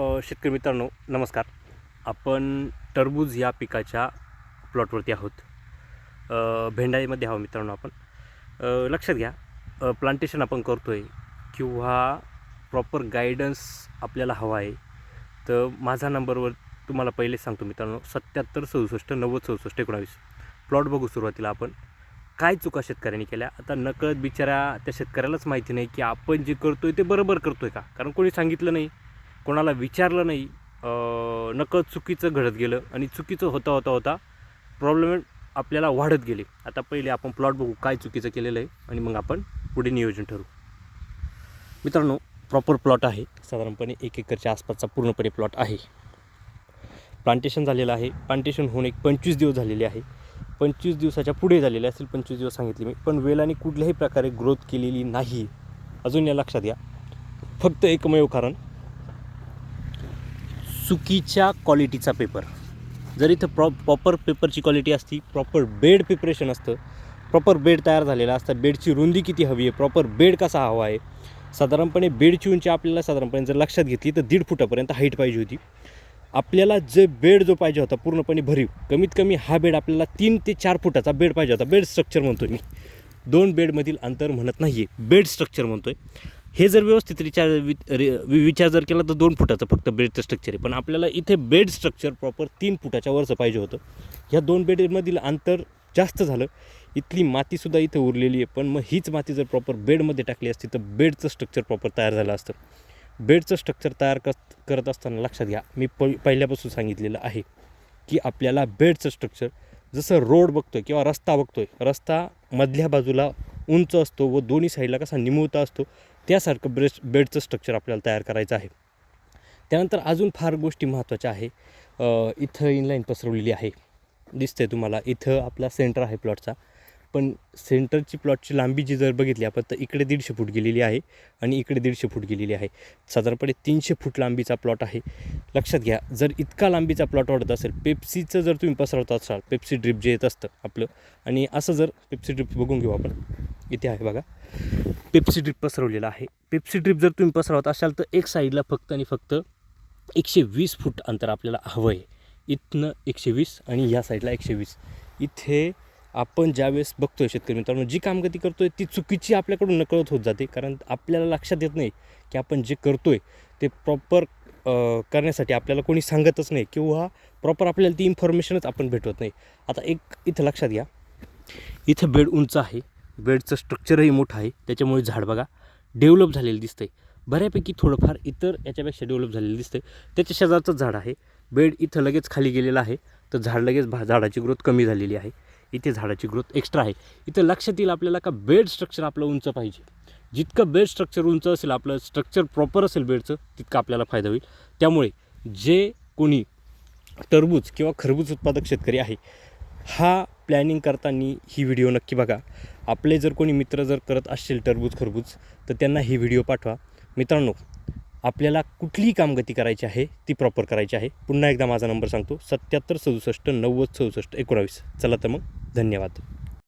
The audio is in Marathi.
शेतकरी मित्रांनो नमस्कार. आपण टरबूज या पिकाच्या प्लॉटवरती आहोत. भेंडाईमध्ये आहोत मित्रांनो आपण. लक्षात घ्या प्लांटेशन आपण करतो आहे किंवा प्रॉपर गायडन्स आपल्याला हवा आहे तर माझा नंबरवर तुम्हाला पहिले सांगतो मित्रांनो सत्याहत्तर सदुसष्ट नव्वद चौसष्ट एकोणावीस. प्लॉट बघू सुरुवातीला आपण. काय चुका शेतकऱ्यांनी केल्या? आता नकळत बिचाऱ्या त्या शेतकऱ्यालाच माहिती नाही की आपण जे करतो आहे ते बरोबर करतो आहे का? कारण कोणी सांगितलं नाही. कोणाला विचारलं नाही नकळत चुकीचं घडत गेलं आणि चुकीचं होता होता होता प्रॉब्लेम आपल्याला वाढत गेले. आता पहिले आपण प्लॉट बघू काय चुकीचं केलेलं आहे आणि मग आपण पुढे नियोजन ठरवू. मित्रांनो प्रॉपर प्लॉट आहे. साधारणपणे एक एकरच्या आसपासचा पूर्णपणे प्लॉट आहे. प्लांटेशन झालेलं आहे. प्लांटेशन होऊन एक पंचवीस दिवस झालेले आहे. पंचवीस दिवसाच्या पुढे झालेले असेल पंचवीस दिवस सांगितले मी पण वेलाने कुठल्याही प्रकारे ग्रोथ केलेली नाही. अजून या लक्षात घ्या. फक्त एकमेव कारण चुकीच्या क्वालिटीचा पेपर जर इथं प्रॉ प्रॉपर पेपरची क्वालिटी असती प्रॉपर बेड प्रिपरेशन असतं प्रॉपर बेड तयार झालेला असतं बेडची रुंदी किती हवी आहे प्रॉपर बेड कसा हवा आहे साधारणपणे बेडची उंची आपल्याला साधारणपणे जर लक्षात घेतली तर दीड फुटापर्यंत हाईट पाहिजे होती. आपल्याला जे बेड जो पाहिजे होता पूर्णपणे भरीव कमीत कमी हा बेड आपल्याला तीन ते चार फुटाचा बेड पाहिजे होता. बेड स्ट्रक्चर म्हणतो मी. दोन बेडमधील अंतर म्हणत नाही आहे बेड स्ट्रक्चर म्हणतो आहे हे जर व्यवस्थित रिचार वि वि- विचार जर केला तर दोन फुटाचं फक्त बेडचं स्ट्रक्चर आहे. पण आपल्याला इथे बेड स्ट्रक्चर प्रॉपर तीन फुटाच्या वरचं पाहिजे होतं. ह्या दोन बेडमधील अंतर जास्त झालं. इथली मातीसुद्धा इथं उरलेली आहे. पण मग हीच माती जर प्रॉपर बेडमध्ये टाकली असती तर बेडचं स्ट्रक्चर प्रॉपर तयार झालं असतं. बेडचं स्ट्रक्चर तयार कर करत असताना लक्षात घ्या मी प पहिल्यापासून सांगितलेलं आहे की आपल्याला बेडचं स्ट्रक्चर जसं रोड बघतो आहे किंवा रस्ता बघतो आहे रस्ता मधल्या बाजूला उंच असतो व दोन्ही साईडला कसा निमुळता असतो त्यासारखं ब्रेस बेडचं स्ट्रक्चर आपल्याला तयार करायचं आहे. त्यानंतर अजून फार गोष्टी महत्त्वाच्या आहे. इथं इनलाईन पसरवलेली आहे. दिसतंय तुम्हाला इथं आपला सेंटर आहे प्लॉटचा पण सेंटरची प्लॉटची लांबी जी जर बघितली आपण तर इकडे दीडशे फूट गेलेली आहे आणि इकडे दीडशे फूट गेलेली आहे. साधारणपणे तीनशे फूट लांबीचा प्लॉट आहे. लक्षात घ्या जर इतका लांबीचा प्लॉट वाढत असेल पेप्सीचं जर तुम्ही पसरवत असाल पेप्सी ड्रिप जे येत असतं आपलं आणि असं जर पेप्सी ड्रिप बघून घेऊ आपण. इथे आहे बघा. पेप्सी ड्रिप पसरवलेला आहे. पेप्सी ड्रिप जर तुम्ही पसरवत असाल तर एक साईडला फक्त आणि फक्त एकशे वीस फूट अंतर आपल्याला हवं आहे. इथनं एकशे वीस आणि या साईडला एकशे वीस इथे आपण ज्यावेळेस बघतोय शेतकरी मित्रांनो जी कामगती करतोय ती चुकीची आपल्याकडून नकळत होत जाते. कारण आपल्याला लक्षात येत नाही की आपण जे करतोय ते प्रॉपर करण्यासाठी आपल्याला कोणी सांगतच नाही किंवा प्रॉपर आपल्याला ती इन्फॉर्मेशनच आपण भेटवत नाही. आता एक इथं लक्षात घ्या. इथं बेड उंच आहे. बेडचं स्ट्रक्चरही मोठं आहे. त्याच्यामुळे झाड बघा डेव्हलप झालेलं दिसतंय. बऱ्यापैकी थोडंफार इतर याच्यापेक्षा डेव्हलप झालेलं दिसतंय. त्याच्या शेजारचंच झाड आहे. बेड इथं लगेच खाली गेलेलं आहे. तर झाड लगेच भा झाडाची ग्रोथ कमी झालेली आहे. इथे झाडाची ग्रोथ एक्स्ट्रा आहे. इथं लक्षात येईल आपल्याला का बेड स्ट्रक्चर आपलं उंच पाहिजे. जितकं बेड स्ट्रक्चर उंच असेल आपलं स्ट्रक्चर प्रॉपर असेल बेडचं तितकं आपल्याला फायदा होईल. त्यामुळे जे कोणी टरबूज किंवा खरबूज उत्पादक शेतकरी आहे हा प्लॅनिंग करताना ही व्हिडिओ नक्की बघा. आपले जर कोणी मित्र जर करत असतील टरबूज खरबूज तर त्यांना ही व्हिडिओ पाठवा. मित्रांनो आपल्याला कुठलीही कामगती करायची आहे ती प्रॉपर करायची आहे. पुन्हा एकदा माझा नंबर सांगतो सत्याहत्तर सदुसष्ट नव्वद चौसष्ट एकोणावीस. चला तर मग धन्यवाद.